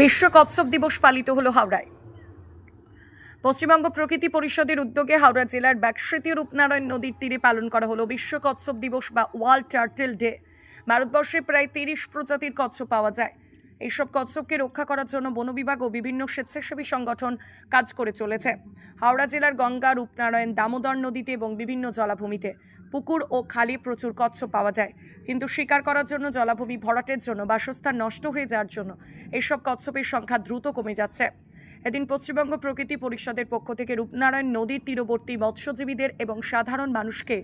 বিশ্ব কচ্ছপ দিবস পালিত হলো হাওড়ায়। পশ্চিমবঙ্গ প্রকৃতি পরিষদের উদ্যোগে হাওড়া জেলার ব্যাকস্মৃতি রূপনারায়ণ নদীর তীরে পালন করা হলো বিশ্ব কচ্ছপ দিবস বা ওয়ার্ল্ড টার্টেল ডে। ভারতবর্ষে প্রায় তিরিশ প্রজাতির কচ্ছপ পাওয়া যায়। এইসব কচ্ছপকে রক্ষা করার জন্য বন বিভাগ ও বিভিন্ন স্বেচ্ছাসেবী সংগঠন কাজ করে চলেছে। হাওড়া জেলার গঙ্গা, রূপনারায়ণ, দামোদর নদীতে এবং বিভিন্ন জলাভূমিতে। পুকুর ও খালি প্রচুর কচ্ছপ পাওয়া যায়। কিন্তু শিকার করার জন্য জলাভূমি ভরাটের জন্য বাসস্থান নষ্ট হয়ে যাওয়ার জন্য এইসব কচ্ছপের সংখ্যা দ্রুত কমে যাচ্ছে। এদিন পশ্চিমবঙ্গ প্রকৃতি পরিষদের পক্ষ থেকে রূপনারায়ণ নদীর তীরবর্তী মৎস্যজীবীদের এবং সাধারণ মানুষকে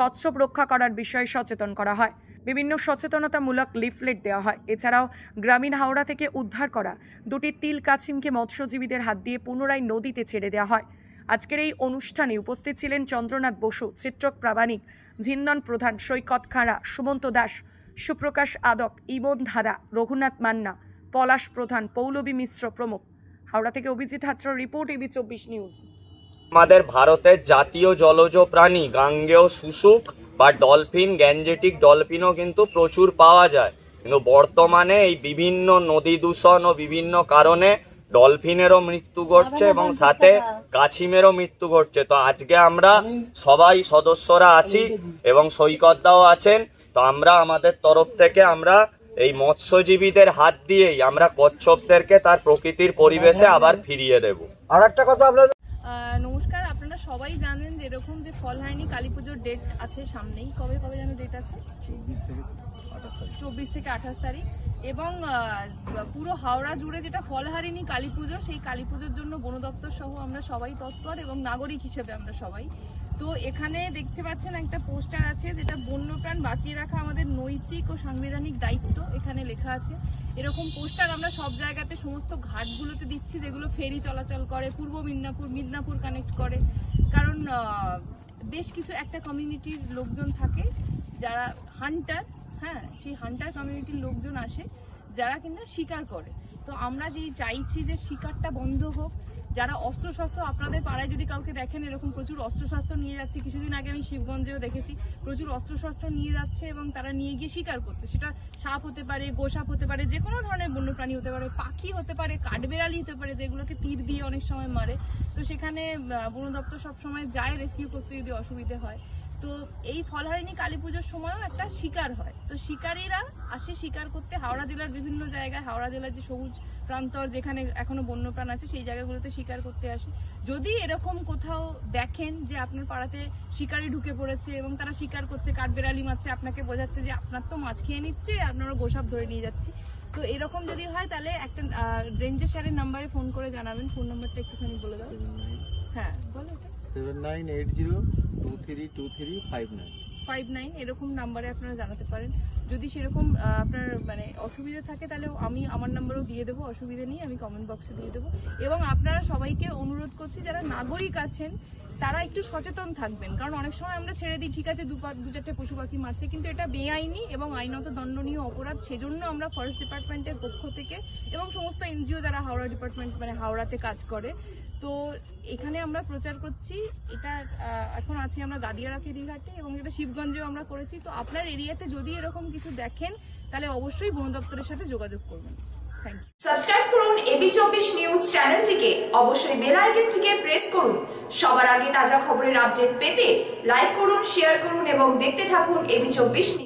কচ্ছপ রক্ষা করার বিষয়ে সচেতন করা হয়। বিভিন্ন সচেতনতামূলক লিফলেট দেওয়া হয়। এছাড়াও গ্রামীণ হাওড়া থেকে উদ্ধার করা দুটি তিল কাছিমকে মৎস্যজীবীদের হাত দিয়ে পুনরায় নদীতে ছেড়ে দেওয়া হয়। আজকের এই অনুষ্ঠানে উপস্থিত ছিলেন চন্দ্রনাথ বসু চিত্রক প্রামাণিক ঝিন্দন প্রধান সৈকত খাঁড়া সুমন্ত দাস সুপ্রকাশ আদক ইমন ধারা রঘুনাথ মান্না পলাশ প্রধান পৌলবী মিশ্র প্রমুখ। হাওড়া থেকে অভিজিৎ হাত্র রিপোর্ট এবি চব্বিশ নিউজ। আমাদের ভারতের জাতীয় জলজ প্রাণী গাঙ্গেয় শুশুক বা ডলফিন গ্যাঞ্জেটিক ডলফিনও কিন্তু প্রচুর পাওয়া যায়। কিন্তু বর্তমানে এই বিভিন্ন নদী দূষণ ও বিভিন্ন কারণে ডলফিনেরও মৃত্যু ঘটছে এবং সাথে কাছিমেরও মৃত্যু ঘটছে। তো আজকে আমরা সবাই সদস্যরা আছি এবং সৈকতদাও আছেন। তো আমরা আমাদের তরফ থেকে আমরা এই মৎস্যজীবীদের হাত দিয়েই আমরা কচ্ছপদেরকে তার প্রকৃতির পরিবেশে আবার ফিরিয়ে দেবো। আর একটা কথা আপনাদের আহ, নমস্কার আপনারা সবাই জানেন যে এরকম যে ফলহারিণী কালী পুজোর ডেট আছে সামনেই। কবে কবে যেন ডেট আছে? চব্বিশ থেকে আঠাশ তারিখ। এবং পুরো হাওড়া জুড়ে যেটা ফলহারিণী কালী পুজো, সেই কালী পুজোর জন্য বন দপ্তর সহ আমরা সবাই তৎপর এবং নাগরিক হিসেবে আমরা সবাই। তো এখানে দেখতে পাচ্ছেন একটা পোস্টার আছে যেটা বন্যপ্রাণ বাঁচিয়ে রাখা আমাদের নৈতিক ও সাংবিধানিক দায়িত্ব। এখানে লেখা আছে, এরকম পোস্টার আমরা সব জায়গাতে সমস্ত ঘাটগুলোতে দিচ্ছি যেগুলো ফেরি চলাচল করে, পূর্ব মিদনাপুর মিদনাপুর কানেক্ট করে। কারণ বেশ কিছু একটা কমিউনিটির লোকজন থাকে যারা হান্টার হ্যাঁ সেই হান্টার কমিউনিটির লোকজন আসে, যারা কিন্তু শিকার করে। তো আমরা যেই চাইছি যে শিকারটা বন্ধ হোক, যারা অস্ত্রশস্ত্র আপনাদের পাড়ায় যদি কাউকে দেখেন, এরকম প্রচুর অস্ত্রশস্ত্র নিয়ে যাচ্ছে। কিছুদিন আগে আমি শিবগঞ্জেও দেখেছি, প্রচুর অস্ত্রশস্ত্র নিয়ে যাচ্ছে এবং তারা নিয়ে গিয়ে শিকার করছে। সেটা সাপ হতে পারে, গোসাপ হতে পারে, যে কোনো ধরনের বন্যপ্রাণী হতে পারে, পাখি হতে পারে, কাঠবেড়ালি হতে পারে, যেগুলোকে তীর দিয়ে অনেক সময় মারে। তো সেখানে বন দপ্তর সবসময় যায় রেস্কিউ করতে যদি অসুবিধে হয়। তো এই ফলহারিণী কালী পুজোর সময়ও একটা শিকার হয়। তো শিকারীরা আসে শিকার করতে। হাওড়া জেলার বিভিন্ন জায়গায় হাওড়া জেলার যে সবুজ প্রান্তর যেখানে এখনও বন্যপ্রাণ আছে সেই জায়গাগুলোতে শিকার করতে আসে। যদি এরকম কোথাও দেখেন যে আপনার পাড়াতে শিকারি ঢুকে পড়েছে এবং তারা শিকার করছে কাঠবেড়ালি মারছে আপনাকে বোঝাচ্ছে যে আপনার তো মাছ খেয়ে নিচ্ছে আপনারা গোসাপ ধরে নিয়ে যাচ্ছি। তো এরকম যদি হয় তাহলে একটা রেঞ্জের স্যারের নাম্বারে ফোন করে জানাবেন। ফোন নাম্বারটা একটুখানি বলে দাও। হ্যাঁ বলো। Seven nine eight zero two three two three five nine five nine এরকম নাম্বারে আপনারা জানাতে পারেন। যদি সেরকম আপনার মানে অসুবিধা থাকে, তাহলে আমি আমার নাম্বারও দিয়ে দেবো, অসুবিধা নেই, আমি কমেন্ট বক্সে দিয়ে দেবো। এবং আপনারা সবাইকে অনুরোধ করছি, যারা নাগরিক আছেন, তারা একটু সচেতন থাকবেন। কারণ অনেক সময় আমরা ছেড়ে দিই, ঠিক আছে, দু দু চারটে পশু পাখি মারছে। কিন্তু এটা বেআইনি এবং আইনত দণ্ডনীয় অপরাধ। সেজন্য আমরা ফরেস্ট ডিপার্টমেন্টের পক্ষ থেকে এবং সমস্ত এনজিও যারা হাওড়া ডিপার্টমেন্ট মানে হাওড়াতে কাজ করে, তো এখানে আমরা প্রচার করছি, এটা এখন আছি আমরা গাদিয়ারা ফেরিঘাটে এবং এটা শিবগঞ্জেও আমরা করেছি। তো আপনার এরিয়াতে যদি এরকম কিছু দেখেন, তাহলে অবশ্যই বন দপ্তরের সাথে যোগাযোগ করবেন। সাবস্ক্রাইব করুন এবি চব্বিশ নিউজ চ্যানেলটিকে। অবশ্যই বেল আইকনটিকে প্রেস করুন। সবার আগে তাজা খবরের আপডেট পেতে লাইক করুন, শেয়ার করুন এবং দেখতে থাকুন এবি চব্বিশ